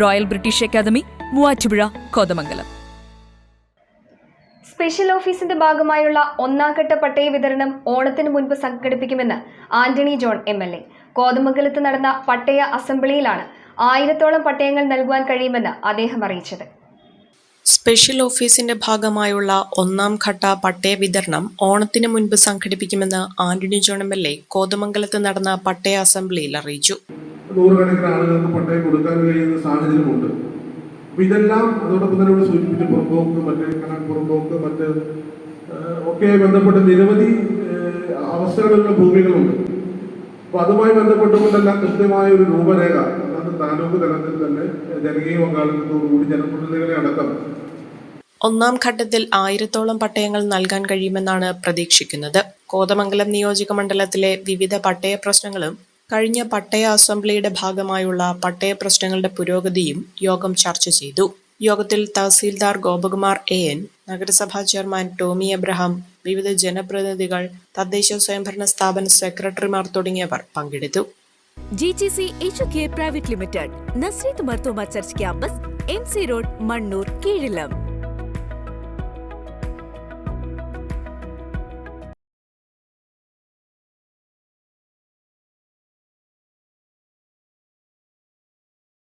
Royal British academy Muvattupuzha Kothamangalam. Special ഓഫീസിന്റെ ഭാഗമായുള്ള ഒന്നാംഘട്ട പട്ടയ വിതരണം ഓണത്തിന് മുൻപ് സംഘടിപ്പിക്കുമെന്ന് Antony John M L A. കോതമംഗലത്ത് നടന്ന പട്ടയ അസംബ്ലിയിലാണ് ആയിരത്തോളം പട്ടയങ്ങൾ നൽകുവാൻ കഴിയുമെന്ന് അദ്ദേഹം അറിയിച്ചത്. സ്പെഷ്യൽ ഓഫീസിന്റെ ഭാഗമായുള്ള ഒന്നാം ഘട്ട പട്ടയ വിതരണം ഓണത്തിന് മുൻപ് സംഘടിപ്പിക്കുമെന്ന് Antony John M L A കോതമംഗലത്ത് നടന്ന പട്ടയ അസംബ്ലിയിൽ അറിയിച്ചു. നൂറുകണക്കിന് ആളുകൾക്ക് പട്ടയം കൊടുക്കാൻ കഴിയുന്ന സാഹചര്യമുണ്ട്. അപ്പൊ ഇതെല്ലാം അതോടൊപ്പം തന്നെ ഇവിടെ സൂചിപ്പിച്ച പുറമ്പോക്ക് മറ്റേ കണക്ക് പുറമ്പോക്ക് മറ്റ് ഒക്കെ ബന്ധപ്പെട്ട് നിരവധി അവസരങ്ങളുള്ള ഭൂമികളുണ്ട്. അപ്പൊ അതുമായി ബന്ധപ്പെട്ടുകൊണ്ടെല്ലാം കൃത്യമായ ഒരു രൂപരേഖ അത് താലൂക്ക് തലത്തിൽ തന്നെ ജനകീയ പങ്കാളിത്തത്തോടുകൂടി ജനപ്രതിനിധികളെ അടക്കം. ഒന്നാം ഘട്ടത്തിൽ ആയിരത്തോളം പട്ടയങ്ങൾ നൽകാൻ കഴിയുമെന്നാണ് പ്രതീക്ഷിക്കുന്നത്. കോതമംഗലം നിയോജക മണ്ഡലത്തിലെ വിവിധ പട്ടയ പ്രശ്നങ്ങളും കഴിഞ്ഞ പട്ടയ അസംബ്ലിയുടെ ഭാഗമായുള്ള പട്ടയ പ്രശ്നങ്ങളുടെ പുരോഗതിയും യോഗം ചർച്ച ചെയ്തു. യോഗത്തിൽ തഹസീൽദാർ ഗോപകുമാർ എ എൻ നഗരസഭാ ചെയർമാൻ ടോമി എബ്രഹാം വിവിധ ജനപ്രതിനിധികൾ തദ്ദേശ സ്വയംഭരണ സ്ഥാപന സെക്രട്ടറിമാർ തുടങ്ങിയവർ പങ്കെടുത്തു. G G C H private limited Nazareth Marthoma church campus M C road Mannoor കീഴിലം